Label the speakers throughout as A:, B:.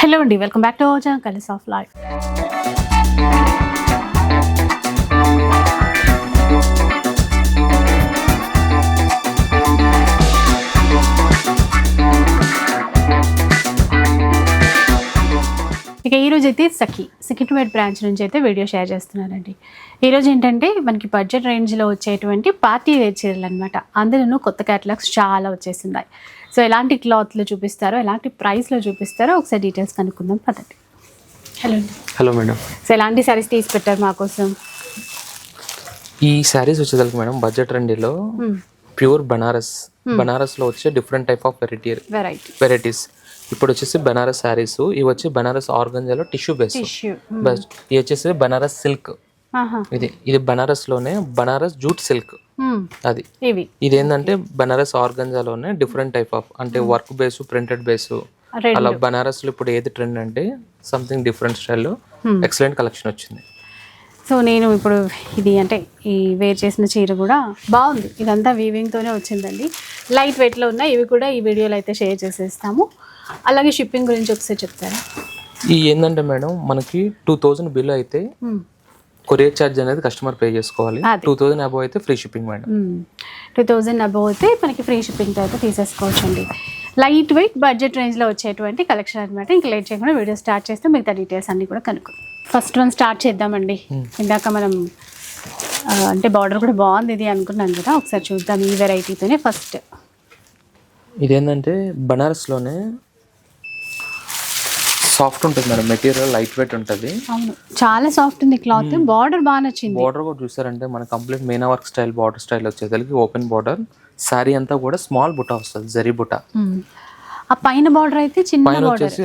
A: Hello అండి welcome back to Oja colours of life. ఇక ఈరోజు అయితే సఖి సికింద్రాబాద్ బ్రాంచ్ నుంచి అయితే వీడియో షేర్ చేస్తున్నానండి ఈరోజు ఏంటంటే మనకి బడ్జెట్ రేంజ్లో వచ్చేటువంటి పార్టీ వేర్ చీరలు అనమాట అందులోనూ కొత్త క్యాటలాగ్స్ చాలా వచ్చేస్తున్నాయి. సో ఎలాంటి క్లాత్లో చూపిస్తారో ఎలాంటి ప్రైస్లో చూపిస్తారో ఒకసారి డీటెయిల్స్ కనుక్కుందాం పదండి. Hello
B: hello madam.
A: సో ఎలాంటి సారీస్ తీసి పెట్టారు మా కోసం?
B: ఈ శారీస్ వచ్చేసరికి మేడం బడ్జెట్ రెండిలో ప్యూర్ బనారస్. బనారస్లో వచ్చే different type of variety
A: variety
B: varieties. ఇప్పుడు వచ్చేసి బనారస్ శారీస్ ఇవి వచ్చి బనారస్ ఆర్గంజాలో టిష్యూ బేస్
A: టిష్యూ.
B: బెస్ట్ ఇది వచ్చేసి బనారస్ సిల్క్. ఇది ఇది బనారస్లోనే బనారస్ జూట్ సిల్క్. అది.
A: ఇవి.
B: ఇది ఏంటంటే బనారస్ ఆర్గంజాలోనే డిఫరెంట్ టైప్ ఆఫ్ అంటే వర్క్ బేస్ ప్రింటెడ్ బేస్ అలా బనారస్లో ఇప్పుడు ఏది ట్రెండ్ అంటే సంథింగ్ డిఫరెంట్ స్టైల్లో ఎక్సలెంట్ కలెక్షన్ వచ్చింది.
A: సో నేను ఇప్పుడు ఇది అంటే ఈ వేర్ చేసిన చీర కూడా బాగుంది. ఇదంతా వీవింగ్తోనే వచ్చిందండి. లైట్ వెయిట్లో ఉన్నాయి. ఇవి కూడా ఈ వీడియోలో అయితే షేర్ చేసేస్తాము. అలాగే షిప్పింగ్ గురించి ఒకసారి చెప్తారా?
B: ఈ ఏంటంటే మేడం మనకి టూ థౌజండ్ బిల్ అయితే కొరియర్ ఛార్జ్ అనేది కస్టమర్ పే చేసుకోవాలి. టూ థౌజండ్ అబౌవ్ అయితే free shipping madam
A: two thousand above అయితే మనకి ఫ్రీ షిప్పింగ్తో అయితే తీసేసుకోవచ్చు అండి లైట్ వెయిట్ బడ్జెట్ రేంజ్లో వచ్చేటువంటి కలెక్షన్ అనమాట ఇంకా లేట్ చేయకుండా వీడియో స్టార్ట్ చేస్తే మిగతా డీటెయిల్స్ అన్ని కూడా కనుక్కో. ఫస్ట్ వన్ స్టార్ట్ చేద్దామండి. ఇందాక మనం అంటే బార్డర్ కూడా బాగుంది ఇది అనుకున్నాను కదా. ఒకసారి చూద్దాం ఈ వెరైటీతోనే ఫస్ట్
B: ఇదేంటంటే బనారస్లోనే సాఫ్ట్ ఉంటుంది మేడం మెటీరియల్ లైట్ వెయిట్ ఉంటుంది.
A: అవును. చాలా సాఫ్ట్ ఉంది క్లాత్. బార్డర్ బాగా నచ్చింది.
B: బార్డర్ కూడా చూసారంటే మన complete meena work style border style వచ్చేసరికి ఓపెన్ బార్డర్ శారీ అంతా కూడా స్మాల్ బుట్ట వస్తుంది జరీ బుట్ట.
A: ఆ పైన బార్డర్ అయితే చిన్న
B: పైన వచ్చేసి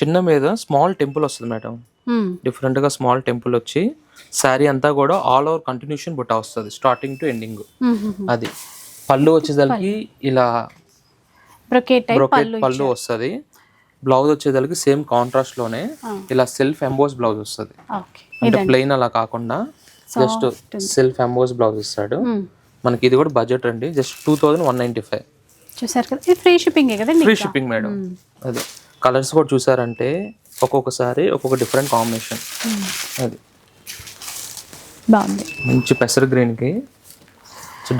B: చిన్న మీద స్మాల్ టెంపుల్ వస్తుంది మేడం. డిఫరెంట్గా స్మాల్ టెంపుల్ వచ్చి శారీ అంతా కూడా ఆల్ ఓవర్ కంటిన్యూషన్ బుట్ట వస్తుంది స్టార్టింగ్ టు ఎండింగ్ అది. పళ్ళు వచ్చేసరికి ఇలా
A: బ్రోకెట్
B: పళ్ళు వస్తుంది. బ్లౌజ్ వచ్చేసరికి సేమ్ కాంట్రాస్ట్లోనే ఇలా సెల్ఫ్ ఎంబోస్ బ్లౌజ్ వస్తుంది. అంటే ప్లెయిన్ అలా కాకుండా జస్ట్ సెల్ఫ్ ఎంబోస్ బ్లౌజ్ ఇస్తాడు. మనకి ఇది కూడా బడ్జెట్ అండి. Just two thousand one ninety five
A: చూసారు కదా? ఇది ఫ్రీ షిప్పింగ్ కదండి
B: ఫ్రీ షిప్పింగ్ మేడం అదే. కలర్స్ కూడా చూసారంటే ఒక్కొక్కసారి ఒక్కొక్క డిఫరెంట్ కాంబినేషన్ అది.
A: బాగుంది.
B: మంచి పెసర్ green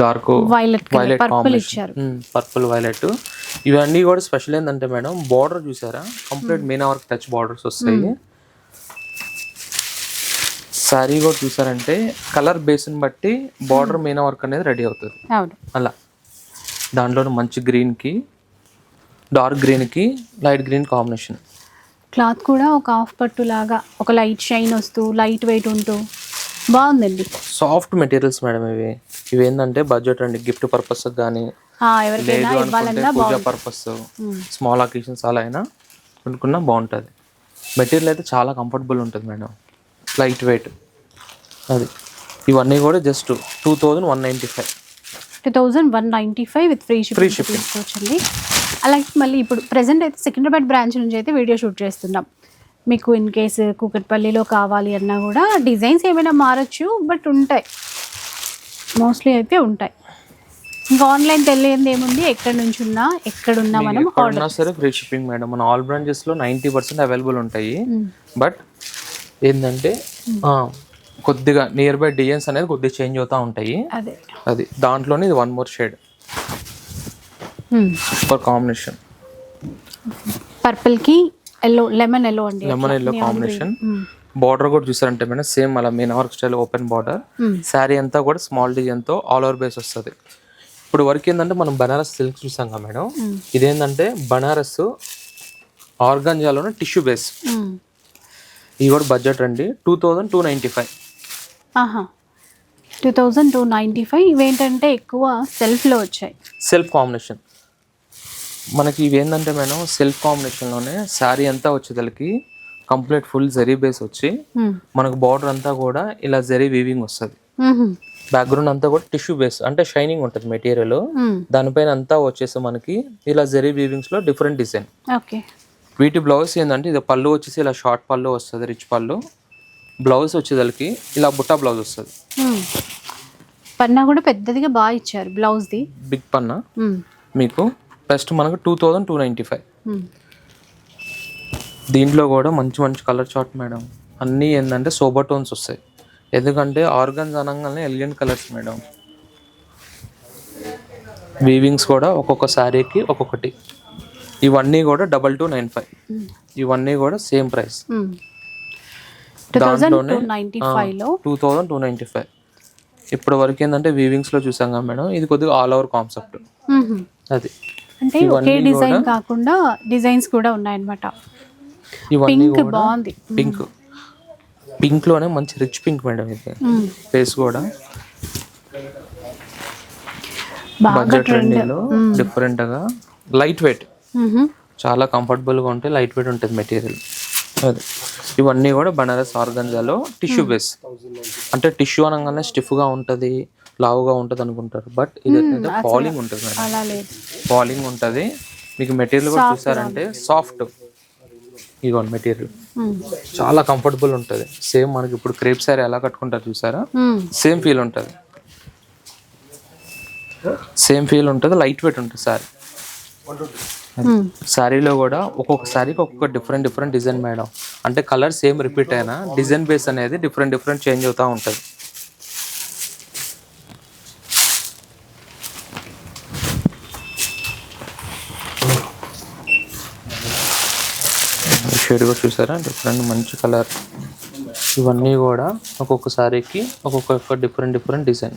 B: dark
A: violet
B: violet
A: purple ఇచ్చారు.
B: పర్పుల్ వైలెట్ ఇవన్నీ కూడా స్పెషల్ ఏంటంటే మేడం బార్డర్ చూసారా? Complete meena work touch borders వస్తాయి. శారీ కూడా చూసారంటే కలర్ బేస్ని బట్టి బార్డర్ మీనా వర్క్ అనేది రెడీ అవుతుంది. అలా. దాంట్లో మంచి గ్రీన్కి డార్క్ గ్రీన్కి లైట్ గ్రీన్ కాంబినేషన్
A: క్లాత్ కూడా ఒక హాఫ్ పట్టు లాగా ఒక లైట్ షైన్ వస్తూ లైట్ వెయిట్ ఉంటూ. బాగుందండి.
B: సాఫ్ట్ మెటీరియల్స్ మేడం ఇవి. ఇవి ఏంటంటే బడ్జెట్ అండి గిఫ్ట్ పర్పస్ కానీ లేదు అనుకుంటే పూజా పర్పస్ స్మాల్ అకేషన్స్ అలా అయినా కొనుక్కున్నా బాగుంటుంది. మెటీరియల్ అయితే చాలా కంఫర్టబుల్ ఉంటుంది మేడం. లైట్ వెయిట్ అది. ఇవన్నీ కూడా just two thousand one ninety five
A: two thousand one ninety five with free shipping తీసుకోవచ్చండి అలాగే మళ్ళీ ఇప్పుడు ప్రెసెంట్ అయితే సికింద్రాబాద్ బ్రాంచ్ నుంచి అయితే వీడియో షూట్ చేస్తున్నాం. మీకు ఇన్ కేసు కూకట్పల్లిలో కావాలి అన్నా కూడా డిజైన్స్ ఏమైనా మారచ్చు బట్ ఉంటాయి. మోస్ట్లీ అయితే ఉంటాయి. ఇంకా ఆన్లైన్ తెలియదు ఏముంది? ఎక్కడి నుంచి ఉన్నా ఎక్కడున్నా మనం
B: ఎక్కడున్నా సరే ఫ్రీ షిప్పింగ్ మేడం మన ఆల్ బ్రాంచెస్లో నైంటీ పర్సెంట్ అవైలబుల్ ఉంటాయి. బట్ ఏంటంటే ఆ, కొద్దిగా నియర్ బై డిజైన్స్ అనేది కొద్దిగా చేంజ్ అవుతూ ఉంటాయి.
A: అదే.
B: అది దాంట్లోనే ఇది one more shade super combination
A: పర్పుల్కి yellow lemon yellow అండి
B: లెమన్ ఎల్లో కాంబినేషన్ బార్డర్ కూడా చూసారంటే మేడం సేమ్ అలా meena work style open border sari అంతా కూడా స్మాల్ డిజైన్తో ఆల్ ఓవర్ బేస్ వస్తుంది. ఇప్పుడు వర్క్ ఏంటంటే మనం బనారస్ సిల్క్ చూసాం కదా మేడం. ఇదేంటంటే బనారస్ ఆర్గాంజాలోనే టిష్యూ బేస్ ఇది కూడా బడ్జెట్ అండి two thousand two ninety five
A: two thousand two ninety five ఇవేంటంటే ఎక్కువ సెల్ఫ్లో వచ్చాయి.
B: సెల్ఫ్ కాంబినేషన్ మనకి ఇవి ఏంటంటే మేడం సెల్ఫ్ కాంబినేషన్లోనే శారీ అంతా వచ్చేదలకి కంప్లీట్ ఫుల్ జరీ బేస్ వచ్చి
A: మ్మ్.
B: మనకు బార్డర్ అంతా కూడా ఇలా జరీ వీవింగ్ వస్తుంది. బ్యాక్గ్రౌండ్ అంతా కూడా టిష్యూ బేస్ అంటే షైనింగ్ ఉంటుంది మెటీరియల్. దానిపైన అంతా వచ్చేసి మనకి ఇలా జరీ వీవింగ్స్లో డిఫరెంట్ డిజైన్
A: ఓకే
B: వీటి బ్లౌజ్ ఏంటంటే ఇది పళ్ళు వచ్చేసి ఇలా షార్ట్ పళ్ళు వస్తుంది రిచ్ పళ్ళు బ్లౌజ్ వచ్చేసరికి ఇలా బుట్టా బ్లౌజ్ వస్తుంది
A: మ్మ్. పన్నా కూడా పెద్దదిగా బాగా ఇచ్చారు బ్లౌజ్ది
B: బిగ్ పన్న
A: మ్మ్.
B: మీకు బెస్ట్ మనకు two thousand two ninety five. దీంట్లో కూడా మంచి మంచి కలర్ చార్ట్ మేడం. అన్నీ ఏంటంటే సోబర్ టోన్స్ వస్తాయి. ఎందుకంటే ఆర్గన్స్ అనగానే ఎలిగెంట్ కలర్స్ మేడం. వీవింగ్స్ కూడా ఒక్కొక్క శారీకి ఒక్కొక్కటి. ఇవన్నీ కూడా డబల్ టూ నైన్ ఫైవ్. ఇవన్నీ కూడా సేమ్ ప్రైస్. దాంట్లోనే
A: two
B: thousand two ninety five. ఇప్పటి వరకు ఏంటంటే వీవింగ్స్లో చూసాం కదా మేడం ఇది కొద్దిగా ఆల్ ఓవర్ కాన్సెప్ట్ అది.
A: అంటే ఒకే డిజైన్ కాకుండా డిజైన్స్ కూడా ఉన్నాయన్నమాట.
B: ఇవన్నీ
A: పింక్
B: కూడా
A: బాగుంది.
B: పింక్. పింక్లోనే మంచి రిచ్ పింక్ మేడం ఇది. ఫేస్ కూడా. బడ్జెట్
A: ట్రెండ్
B: ట్రెండీలో డిఫరెంట్గా. లైట్ వెయిట్ చాలా కంఫర్టబుల్గా ఉంటాయి లైట్ వెయిట్ ఉంటుంది మెటీరియల్ అది. ఇవన్నీ కూడా బనారస్ ఆర్గంజాలో టిష్యూ బేస్ అంటే టిష్యూ అనగానే స్టిఫ్గా ఉంటది. లావుగా ఉంటది అనుకుంటారు బట్ ఇది పాలింగ్ ఉంటుంది మేడం. పాలింగ్ ఉంటుంది. మీకు మెటీరియల్ కూడా చూసారంటే సాఫ్ట్. ఇదిగోండి మెటీరియల్. చాలా కంఫర్టబుల్ ఉంటుంది. సేమ్ మనకి ఇప్పుడు క్రేప్ సారీ ఎలా కట్టుకుంటారు చూసారా. సేమ్ ఫీల్ ఉంటుంది. సేమ్ ఫీల్ ఉంటుంది. లైట్ వెయిట్ ఉంటుంది సారీ. శారీలో కూడా ఒక్కొక్క శారీకి ఒక్కొక్క డిఫరెంట్ డిఫరెంట్ డిజైన్ మేడం. అంటే కలర్ సేమ్ రిపీట్ అయినా డిజైన్ బేస్ అనేది డిఫరెంట్ డిఫరెంట్ చేంజ్ అవుతూ ఉంటుంది. షేడ్ కూడా చూసారా? డిఫరెంట్ మంచి కలర్ ఇవన్నీ కూడా ఒక్కొక్క శారీకి ఒక్కొక్క డిఫరెంట్ డిఫరెంట్ డిజైన్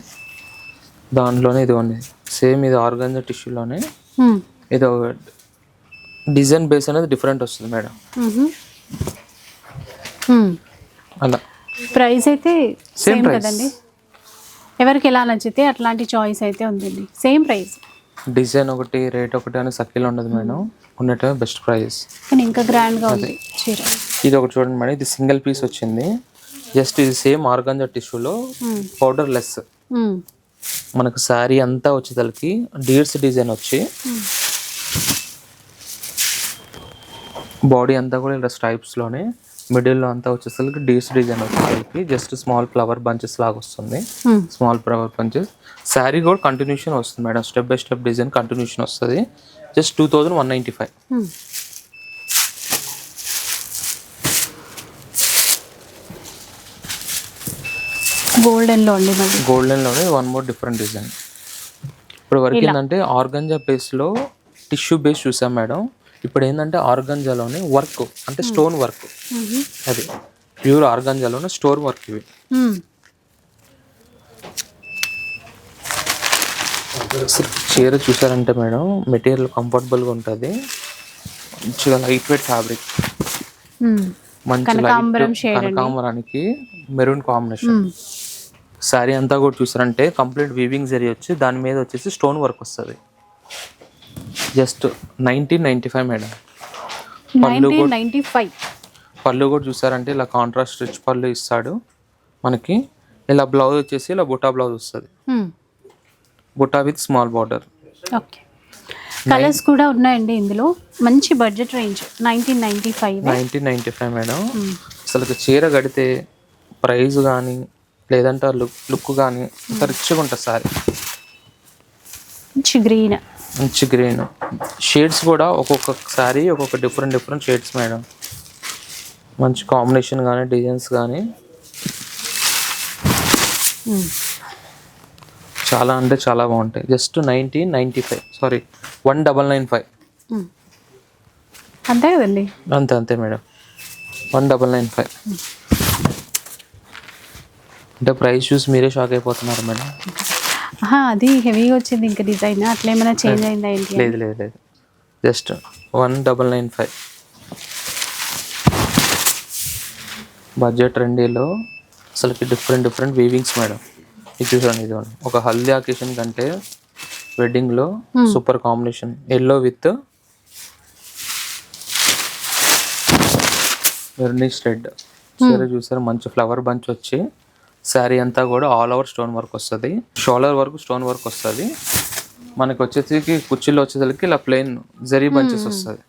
B: దాంట్లోనే ఇది ఉంది. సేమ్ ఇది ఆర్గాన్జా టిష్యూలోనే. ఇది ఒక డిజైన్ బేస్ అనేది డిఫరెంట్ వస్తుంది మేడం. అలా.
A: ప్రైస్ అయితే సేమ్. కదండి. ఎవరికి ఎలా నచ్చితే అట్లాంటి చాయిస్ అయితే ఉందండి. సేమ్ ప్రైస్
B: డిజైన్ ఒకటి రేట్ ఒకటి అని సర్కిల్ ఉండదు మేడం. ఉన్నట్టు బెస్ట్ ప్రైస్.
A: కానీ ఇంకా గ్రాండ్గా ఉంది చీర.
B: ఇది ఒకటి చూడండి మేడం. ఇది సింగిల్ పీస్ వచ్చింది. జస్ట్ ఇది సేమ్ ఆర్గాంజా టిష్యూలో. Powder less. మనకు శారీ అంతా వచ్చేసరికి డీర్స్ డిజైన్ వచ్చి బాడీ అంతా కూడా ఇలా స్ట్రైప్స్లోనే మిడిల్లో అంతా వచ్చేసరికి డీర్స్ డిజైన్ వచ్చేసరికి జస్ట్ స్మాల్ ఫ్లవర్ బంచెస్ లాగా వస్తుంది. స్మాల్ ఫ్లవర్ పంచెస్ శారీ కూడా కంటిన్యూషన్ వస్తుంది madam step by step design continuation వస్తుంది. Just two thousand one ninety five.
A: గోల్డెన్లో అండి
B: గోల్డెన్లోనే వన్ మోర్ డిఫరెంట్ డిజైన్ ఇప్పుడు వరకు ఏంటంటే ఆర్గంజా బేస్లో టిష్యూ బేస్ చూసాం మేడం ఇప్పుడు ఏంటంటే ఆర్గంజాలోనే వర్క్ అంటే స్టోన్ వర్క్. అది. ప్యూర్ ఆర్గంజాలోనే స్టోన్ వర్క్ ఇవి. చీర చూసారంటే మేడం మెటీరియల్ కంఫర్టబుల్గా ఉంటుంది. మంచిగా లైట్ వెయిట్ ఫ్యాబ్రిక్. మంచి. కనకాంబరానికి మెరూన్ కాంబినేషన్. శారీ అంతా కూడా చూసారంటే కంప్లీట్ వీవింగ్ జరి వచ్చి దాని మీద వచ్చేసి స్టోన్ వర్క్ వస్తుంది. Just nineteen ninety five madam.
A: Nineteen ninety five.
B: పళ్ళు కూడా చూసారంటే ఇలా కాంట్రాస్ట్ రిచ్ పళ్ళు ఇస్తాడు మనకి. ఇలా బ్లౌజ్ వచ్చేసి ఇలా బుటా బ్లౌజ్ వస్తుంది. Buta with small border
A: okay. Colours కూడా ఉన్నాయండి ఇందులో. మంచి budget range nineteen ninety five
B: nineteen ninety five madam. అసలు చీర కడితే ప్రైస్ కానీ లేదంటే లుక్ లుక్ కానీ రిచ్గా ఉంటుంది సారీ.
A: మంచి గ్రీన్
B: మంచి గ్రీన్. షేడ్స్ కూడా ఒక్కొక్క సారీ ఒక్కొక్క డిఫరెంట్ డిఫరెంట్ షేడ్స్ మేడం. మంచి కాంబినేషన్ కానీ డిజైన్స్ కానీ చాలా అంటే చాలా బాగుంటాయి. Just nineteen ninety five. Sorry one double nine five.
A: అంతే కదండి?
B: అంతే అంతే madam. One double nine five. అంటే ప్రైస్ చూసి మీరే షాక్ అయిపోతున్నారు మేడం.
A: అది హెవీగా వచ్చింది ఇంకా డిజైన్ అట్లా ఏమైనా చేంజ్ అయిందా ఏంటి
B: లేదు లేదు లేదు. Just one double nine five budget రెండేలో అసలుకి డిఫరెంట్ డిఫరెంట్ వీవింగ్స్ మేడం ఇది చూడండి ఇది. ఒక హల్దీ అకేషన్ కంటే వెడ్డింగ్లో సూపర్ కాంబినేషన్ ఎల్లో విత్ వెర్నిష్ రెడ్ చీర చూసారు మంచి ఫ్లవర్ బంచ్ వచ్చి శారీ అంతా కూడా ఆల్ ఓవర్ స్టోన్ వర్క్ వస్తుంది. షోల్డర్ వరకు స్టోన్ వర్క్ వస్తుంది. మనకి వచ్చేసరికి కుర్చీలో వచ్చేసరికి ఇలా ప్లెయిన్ జరీ బంచెస్ వస్తుంది.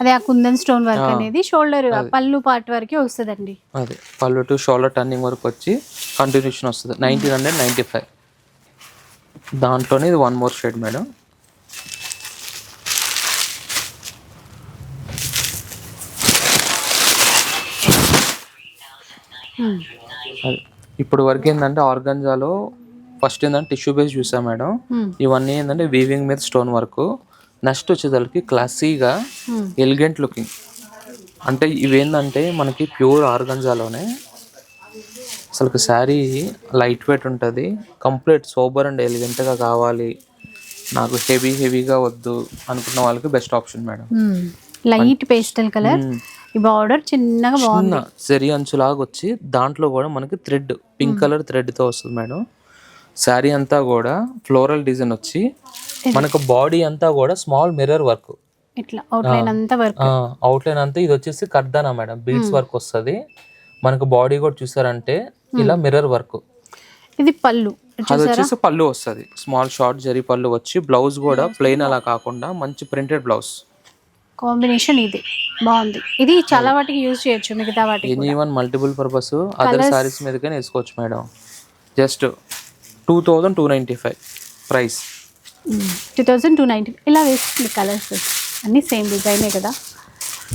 A: అదే ఆ కుందన్ స్టోన్ వర్క్ అనేది షోల్డర్ పళ్ళు పార్ట్ వరకే వస్తుందండి.
B: అది. పళ్ళు టు షోల్డర్ టర్నింగ్ వరకు వచ్చి కంటిన్యూషన్ వస్తుంది. Nineteen hundred ninety five. దాంట్లోనే ఇది వన్ మోర్ షేడ్ మేడం. అది. ఇప్పుడు వరకు ఏంటంటే ఆర్గంజాలో ఫస్ట్ ఏంటంటే టిష్యూ బేస్ చూసాం మేడం. ఇవన్నీ ఏంటంటే వీవింగ్ మీద స్టోన్ వర్క్ నెక్స్ట్ వచ్చేసరికి క్లాసీగా ఎలిగెంట్ లుకింగ్ అంటే ఇవేంటంటే మనకి ప్యూర్ ఆర్గంజాలోనే అసలు శారీ లైట్ వెయిట్ ఉంటుంది. కంప్లీట్ సోబర్ అండ్ ఎలిగెంట్గా కావాలి. నాకు హెవీ హెవీగా వద్దు అనుకున్న వాళ్ళకి best option madam.
A: Light pastel colour ఈ బార్డర్ చిన్నగా బాగుంది.
B: చిన్న జరి అంచులాగా వచ్చి దాంట్లో కూడా మనకి థ్రెడ్ పింక్ కలర్ థ్రెడ్తో వస్తుంది మేడం. శారీ అంతా కూడా ఫ్లోరల్ డిజైన్ వచ్చి మనకు బాడీ అంతా కూడా స్మాల్ మిర్రర్ వర్క్
A: ఇట్లా అవుట్లైన్ అంతా వర్క్
B: అవుట్లైన్ అంతా ఇది వచ్చేసి కర్దానా మేడం. బీడ్స్ వర్క్ వస్తుంది. మనకు బాడీ కూడా చూసారంటే ఇలా మిర్రర్ వర్క్
A: ఇది పళ్ళు.
B: అది వచ్చేసి పళ్ళు వస్తుంది. స్మాల్ షార్ట్ జరీ పళ్ళు వచ్చి బ్లౌజ్ కూడా ప్లెయిన్ అలా కాకుండా మంచి ప్రింటెడ్ బ్లౌజ్
A: కాంబినేషన్ ఇది. బాగుంది. ఇది చాలా వాటికి యూజ్ చేయొచ్చు మిగతా వాటికి
B: any one multiple purpose other saris మీదకైనా వేసుకోవచ్చు madam. Just two thousand two ninety five price
A: two thousand two ninety ఇలా వేస్తుంది కలర్స్ అన్ని సేమ్ డిజైనే కదా.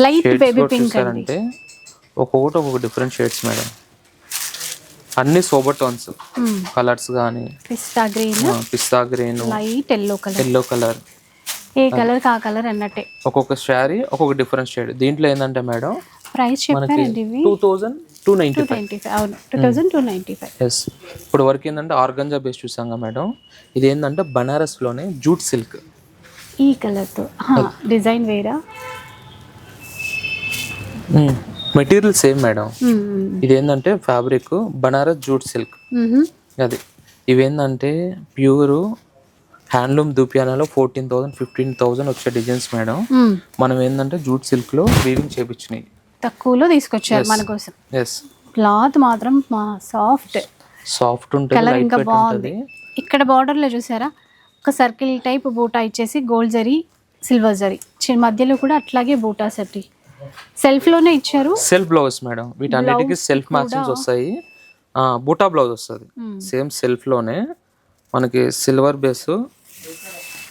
A: లైట్ బేబీ పింక్
B: చూసారంటే ఒక్కొక్కటి ఒక్కొక్క డిఫరెంట్ షేడ్స్ మేడం. అన్ని సోబర్ టోన్స్ కలర్స్ కానీ
A: పిస్తా గ్రీన్
B: పిస్తా green
A: light yellow colour
B: yellow colour
A: ఏ కలర్ కా కలర్ అన్నట్టే.
B: ఒక్కొక్క శారీ ఒక్కొక్క డిఫరెంట్ షేడ్ దీంట్లో ఏంటంటే మేడం
A: ప్రైస్ చెప్పారండి ఇవి?
B: Two thousand two ninety five
A: అవును. Two thousand two ninety five
B: yes ఇప్పుడు వరకు ఏంటంటే ఆర్గంజా బేస్ చూసాం కదా మేడం. ఇది ఏంటంటే బనారస్లోనే జూట్ సిల్క్
A: ఈ కలర్తో. డిజైన్ వేరా?
B: Material same madam. ఇది ఏంటంటే ఫ్యాబ్రిక్ బనారస్ జూట్ సిల్క్ అది. ఇవేంటంటే ప్యూర్ హ్యాండ్లూమ్ దూపియానాలో ఫోర్టీన్ థౌసండ్ ఫిఫ్టీన్ థౌసండ్ వచ్చే డిజైన్స్ మేడం. మనం ఏంటంటే జూట్ సిల్క్లో వీవింగ్ చేపించినాయి
A: తక్కువలో తీసుకొచ్చారు మన కోసం.
B: ఎస్
A: క్లాత్ మాత్రం సాఫ్ట్.
B: సాఫ్ట్ ఉంటుంది
A: కలర్ ఇంకా బాగుంది. ఇక్కడ border లో చూసారా? ఒక సర్కిల్ టైప్ బూటా ఇచ్చేసి గోల్డ్ జరీ సిల్వర్ జరీ. మధ్యలో కూడా అట్లాగే బూటా సెట్ సెల్ఫ్లోనే ఇచ్చారు.
B: Self blouse madam. వీటన్నిటికీ సెల్ఫ్ మ్యాచింగ్స్ వస్తాయి. బూటా బ్లౌజ్ వస్తుంది. సేమ్ సెల్ఫ్లోనే మనకి సిల్వర్ బేస్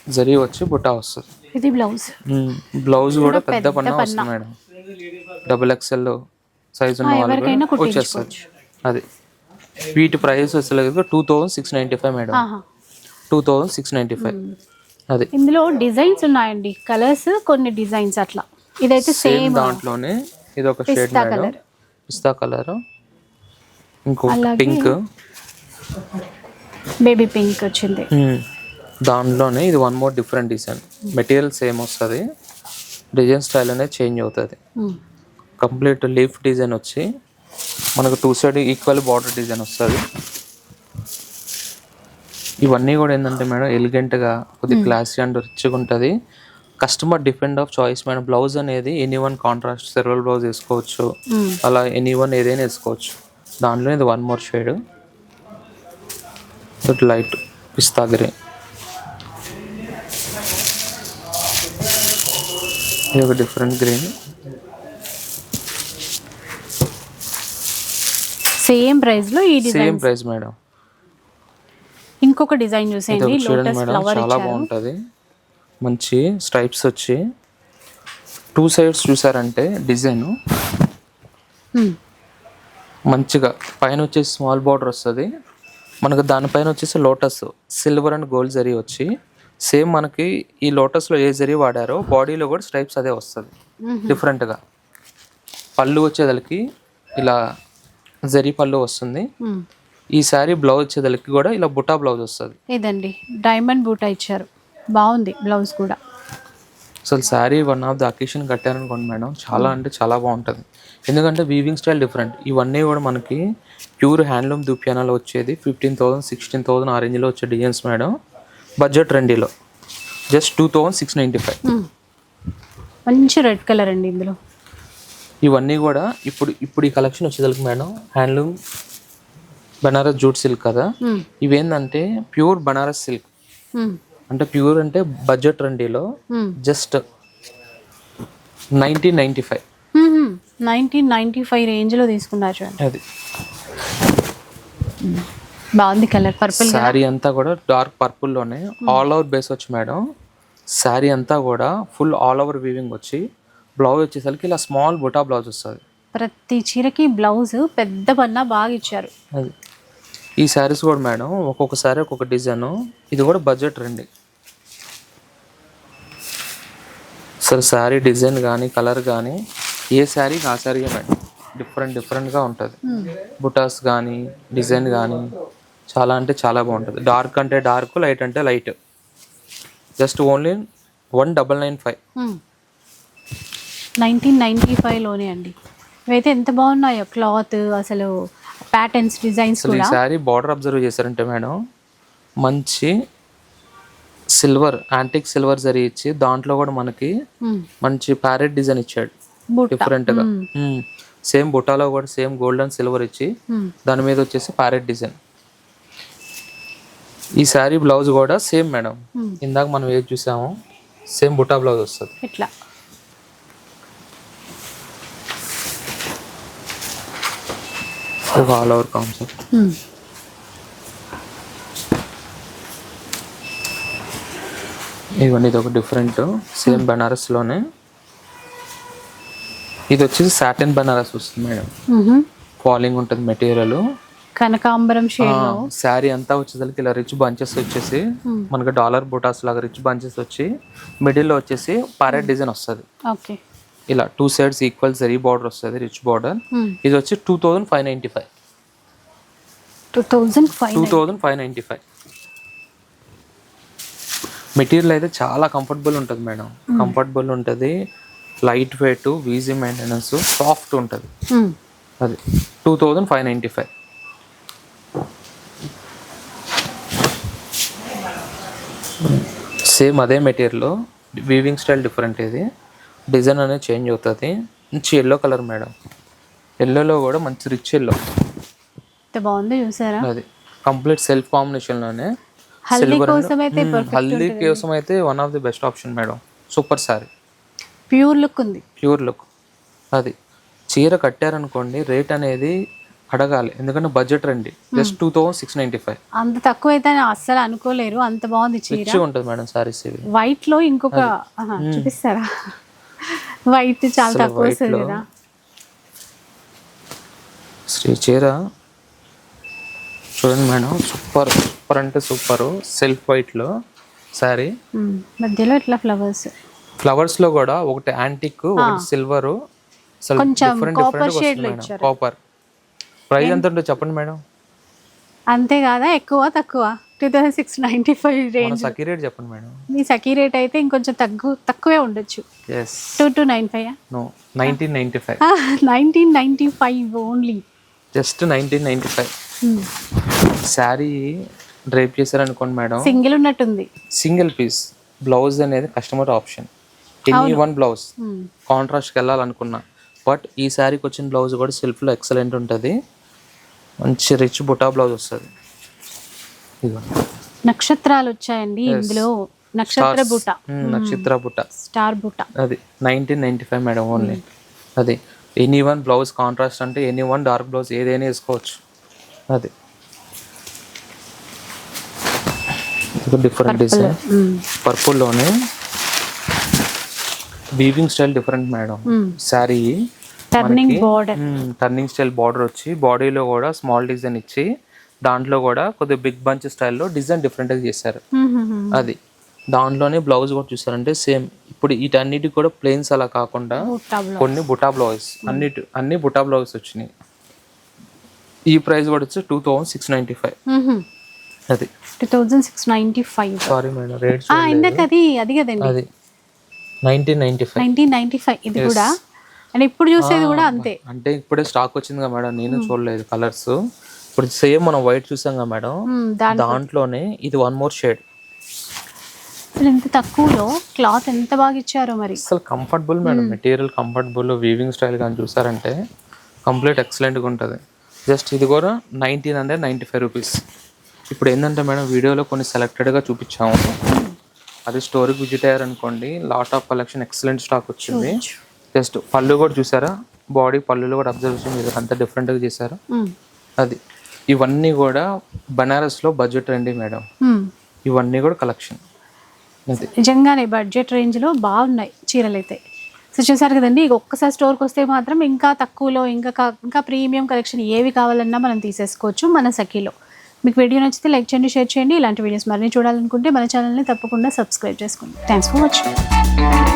B: జరీ వచ్చి బుటా వస్తుంది.
A: ఇది బ్లౌజ్.
B: బ్లౌజ్ కూడా పెద్ద పన్న వస్తుంది మేడం. డబుల్ ఎక్స్ఎల్ సైజ్ ఉన్న వాళ్ళు వచ్చేస్తుంది. అది. వీటి ప్రైస్ వచ్చేసరికి two thousand six ninety five madam. Two thousand six ninety five. అది.
A: ఇందులో డిజైన్స్ ఉన్నాయండి. కలర్స్ కొన్ని డిజైన్స్ అట్లా. ఇదైతే
B: సేమ్ దాంట్లోనే ఇది ఒక షేడ్ మేడం.
A: కలర్.
B: పిస్తా కలర్. ఇంకో పింక్.
A: బేబీ పింక్ వచ్చింది.
B: దాంట్లోనే ఇది one more different design material same వస్తుంది. డిజైన్ స్టైల్ అనేది చేంజ్ అవుతుంది. కంప్లీట్ లీఫ్ డిజైన్ వచ్చి మనకు two side equal border design వస్తుంది. ఇవన్నీ కూడా ఏంటంటే మేడం ఎలిగెంట్గా కొద్దిగా క్లాసీ అండ్ రిచ్గా ఉంటుంది. Customer depend of choice madam. Blouse అనేది ఎనీ వన్ కాంట్రాస్ట్ సెర్వల్ బ్లౌజ్ వేసుకోవచ్చు.
A: మ్మ్.
B: అలా ఎనీ వన్ ఏదైనా వేసుకోవచ్చు. దాంట్లో ఇది వన్ మోర్ షేడ్ లైట్ పిస్తా గ్రీన్ ఇది ఒక డిఫరెంట్ గ్రీన్
A: సేమ్ ప్రైస్లో ఈ డిజైన్
B: సేమ్ ప్రైస్ మేడం
A: ఇంకొక డిజైన్ చూసేయండి. లోటస్ ఫ్లవర్
B: చాలా బాగుంటుంది. మంచి స్ట్రైప్స్ వచ్చి టూ సైడ్స్ చూసారంటే డిజైన్ మంచిగా పైన వచ్చేసి స్మాల్ బార్డర్ వస్తుంది. మనకు దానిపైన వచ్చేసి lotus silver and gold zari వచ్చి సేమ్ మనకి ఈ లోటస్లో ఏ జరీ వాడారో బాడీలో కూడా స్ట్రైప్స్ అదే వస్తుంది. డిఫరెంట్గా. పళ్ళు వచ్చేదలకి ఇలా జరీ పళ్ళు వస్తుంది. ఈ శారీ బ్లౌజ్ వచ్చేదలకి కూడా ఇలా బుటా బ్లౌజ్ వస్తుంది.
A: ఇదండి. డైమండ్ బూటా ఇచ్చారు. బాగుంది బ్లౌజ్ కూడా.
B: అసలు sari one of the occasion కట్టారనుకోండి madam చాలా అంటే చాలా బాగుంటుంది. ఎందుకంటే వీవింగ్ స్టైల్ డిఫరెంట్ ఇవన్నీ కూడా మనకి ప్యూర్ హ్యాండ్లూమ్ దుప్యానాలో వచ్చేది ఫిఫ్టీన్ థౌసండ్ సిక్స్టీన్ థౌసండ్ ఆ రేంజ్లో వచ్చే designs madam. Budget రెండీలో just two thousand six ninety five.
A: మంచి రెడ్ కలర్ అండి ఇందులో
B: ఇవన్నీ కూడా ఇప్పుడు ఇప్పుడు ఈ కలెక్షన్ వచ్చేసరికి madam handloom Banaras jute silk కదా
A: మ్మ్.
B: ఇవేంటంటే ప్యూర్ బనారస్ సిల్క్. అంటే ప్యూర్ అంటే budget రెండీలో. Just nineteen ninety five.
A: Nineteen ninety five రేంజ్లో తీసుకున్నారు చూడండి
B: అది
A: బాగుంది కలర్ పర్పుల్
B: శారీ అంతా కూడా డార్క్ పర్పుల్లోనే ఆల్ ఓవర్ బేస్ వచ్చి మేడం శారీ అంతా కూడా ఫుల్ ఆల్ ఓవర్ వీవింగ్ వచ్చి బ్లౌజ్ వచ్చేసరికి ఇలా స్మాల్ బుటా బ్లౌజ్ వస్తుంది.
A: ప్రతి చీరకి బ్లౌజ్ పెద్ద పన్న బాగా ఇచ్చారు.
B: అది. ఈ శారీస్ కూడా మేడం ఒక్కొక్క శారీ ఒక్కొక్క డిజైన్ ఇది కూడా బడ్జెట్ రండి. అసలు శారీ డిజైన్ కానీ కలర్ కానీ ఏ శారీ ఆ శారీ మేడం. డిఫరెంట్ డిఫరెంట్గా ఉంటుంది. బుటాస్ కానీ డిజైన్ కానీ చాలా అంటే చాలా బాగుంటుంది. డార్క్ అంటే డార్క్ లైట్ అంటే light just only one double nine five
A: nineteen ninety ఫైవ్లోనే అండి. ఇవైతే ఎంత బాగున్నాయో క్లాత్ అసలు ప్యాటర్న్స్ డిజైన్స్
B: అసలు ఈ
A: కూడా.
B: శారీ బార్డర్ అబ్జర్వ్ చేశారంటే మేడం మంచి సిల్వర్ యాంటిక్ సిల్వర్ జరీ ఇచ్చి దాంట్లో కూడా మనకి
A: మ్మ్.
B: మంచి ప్యారెట్ డిజైన్ ఇచ్చాడు. డిఫరెంట్గా. సేమ్ బుటాలో కూడా సేమ్ గోల్డ్ అండ్ సిల్వర్ ఇచ్చి. దాని మీద వచ్చేసి ప్యారెట్ డిజైన్ ఈ శారీ బ్లౌజ్ కూడా సేమ్ మేడం.
A: మ్మ్.
B: ఇందాక మనం ఏది చూసామో సేమ్ బుటా బ్లౌజ్ వస్తుంది.
A: ఇట్లా.
B: All over concept. ఇవన్నీ ఇది ఒక డిఫరెంట్ సేమ్ బెనారస్లోనే ఇది వచ్చేసి సాటిన్ బెనారస్ వస్తుంది మేడం. ఫాలింగ్ ఉంటుంది మెటీరియల్
A: కనకాంబరం షేడ్
B: శారీ అంతా వచ్చేసరికి ఇలా రిచ్ బంచెస్ వచ్చేసి మనకి డాలర్ బుటాస్ లాగా రిచ్ బంచెస్ వచ్చి మిడిల్లో వచ్చేసి పారెట్ డిజైన్ వస్తుంది.
A: ఓకే.
B: ఇలా two sides equal zari border వస్తుంది రిచ్ బార్డర్ ఇది వచ్చి two thousand five ninety five
A: two thousand five
B: two thousand five ninety five material అయితే చాలా కంఫర్టబుల్ ఉంటుంది మేడం. కంఫర్టబుల్ ఉంటుంది. Light weight easy maintenance soft ఉంటుంది. అది two thousand five ninety five same అదే మెటీరియల్ వీవింగ్ స్టైల్ డిఫరెంట్ ఇది. Design అనేది change అవుతుంది. మంచి ఎల్లో కలర్ మేడం ఎల్లోలో కూడా మంచి రిచ్ ఎల్లో
A: బాగుందో చూసారా?
B: అది. కంప్లీట్ సెల్ఫ్ కాంబినేషన్లోనే
A: హల్దీ కోసం అయితే
B: హల్దీ కోసం అయితే one of the best option madam super sari
A: pure look ఉంది.
B: ప్యూర్ లుక్ అది. చీర కట్టారనుకోండి రేట్ అనేది అడగాలి. ఎందుకంటే బడ్జెట్ రండి. Just two thousand six ninety five
A: అంత తక్కువ అయితే అస్సలు అనుకోలేరు. అంత బాగుంది చీర.
B: ఉంటుంది మేడం సారీస్ ఇవి.
A: వైట్లో ఇంకొక ఆహా, చూపిస్తారా? వైట్ చాలా తక్కువ వస్తుంది కదా.
B: శ్రీ చీర. చూడండి మేడం సూపర్ సూపర్ అంటే సూపర్ సెల్ఫ్ వైట్లో శారీ
A: మ్మ్. మధ్యలో ఇట్లా ఫ్లవర్స్
B: ఫ్లవర్స్లో కూడా ఒకటి యాంటిక్ ఒకటి సిల్వర్లో కాపర్ ప్రైస్ ఎంత ఉంటుంది చెప్పండి మేడం.
A: అంతే కాదా? ఎక్కువ తక్కువ? Two thousand six ninety five range.
B: Sakhi rate చెప్పండి మేడం.
A: మీ సఖీ రేట్ అయితే ఇంకొంచెం తగ్గు తక్కువే ఉండొచ్చు. Two two nine five
B: no nineteen ninety five
A: nineteen ninety five only
B: just nineteen ninety five sari drape చేశారనుకోండి మేడం.
A: సింగిల్ ఉన్నట్టుంది.
B: సింగిల్ పీస్ బ్లౌజ్ అనేది customer option any one blouse. కాంట్రాస్ట్కి వెళ్ళాలనుకున్నా. బట్ ఈ శారీకి వచ్చిన బ్లౌజ్ కూడా సెల్ఫ్లో ఎక్సలెంట్ ఉంటుంది. మంచి రిచ్ బుటా బ్లౌజ్ వస్తుంది.
A: నక్షత్రాలు వచ్చాయండి ఇందులో నక్షత్ర బుట్ట
B: మ్మ్, నక్షత్ర బుట్ట
A: స్టార్ బుట్ట
B: అది nineteen ninety five madam only అది ఎనీ వన్ బ్లౌజ్ కాంట్రాస్ట్ అంటే ఎనీ వన్ డార్క్ బ్లౌజ్ ఏదైనా వేసుకోవచ్చు. అది. Different design పర్పుల్లోనే weaving style different madam sari
A: turning border
B: turning style border వచ్చి బాడీలో కూడా స్మాల్ డిజైన్ ఇచ్చి దాంట్లో కూడా కొద్దిగా బిగ్ బంచ్ స్టైల్లో డిజైన్ డిఫరెంట్గా చేశారు. అది. దాంట్లోనే బ్లౌజ్ కూడా చూసారంటే సేమ్ ఇప్పుడు వీటన్నిటికి కూడా ప్లెయిన్స్ అలా కాకుండా కొన్ని బుటా బ్లౌజ్ అన్నిటి అన్ని బుటా బ్లౌజ్ వచ్చినాయి. ఈ ప్రైస్ కూడా వచ్చి two thousand six ninety five అది.
A: Two thousand six ninety five
B: sorry madam rates
A: ఇందాక అది అది కదండి.
B: అది. Nineteen ninety five
A: nineteen ninety five ఇది కూడా అండ్ ఇప్పుడు చూసేది కూడా అంతే.
B: అంటే ఇప్పుడే స్టాక్ వచ్చింది కదా మేడం నేను చూడలేదు కలర్స్ ఇప్పుడు సేమ్ మనం వైట్ చూసాం కదా మేడం దాంట్లోనే ఇది వన్ మోర్ షేడ్
A: అసలు ఎంత తక్కువలో క్లాత్ ఎంత బాగా ఇచ్చారో మరి.
B: అసలు comfortable madam material comfortable weaving style కానీ చూసారంటే కంప్లీట్ ఎక్సలెంట్గా ఉంటుంది. జస్ట్ ఇది కూడా nineteen hundred ninety five rupees ఇప్పుడు ఏంటంటే మేడం వీడియోలో కొన్ని సెలెక్టెడ్గా చూపించాము. అది స్టోర్కి visit అయ్యారనుకోండి lot of collection excellent stock వచ్చింది. జస్ట్ పళ్ళు కూడా చూసారా? బాడీ పళ్ళులో కూడా అబ్జర్వేషన్ చేశారు అంత డిఫరెంట్గా చేశారు. అది. ఇవన్నీ కూడా బనారస్లో బడ్జెట్ రండి మేడం. ఇవన్నీ కూడా కలెక్షన్.
A: నిజంగానే బడ్జెట్ రేంజ్లో బాగున్నాయి చీరలు అయితే. సో చూసారు కదండి ఇక ఒక్కసారి స్టోర్కి వస్తే మాత్రం ఇంకా తక్కువలో ఇంకా ఇంకా ప్రీమియం కలెక్షన్ ఏవి కావాలన్నా మనం తీసేసుకోవచ్చు మన సఖీలో. మీకు వీడియో నచ్చితే లైక్ చేయండి షేర్ చేయండి. ఇలాంటి వీడియోస్ మరిన్ని చూడాలనుకుంటే మన ఛానల్ని తప్పకుండా సబ్స్క్రైబ్ చేసుకోండి. Thanks for watching.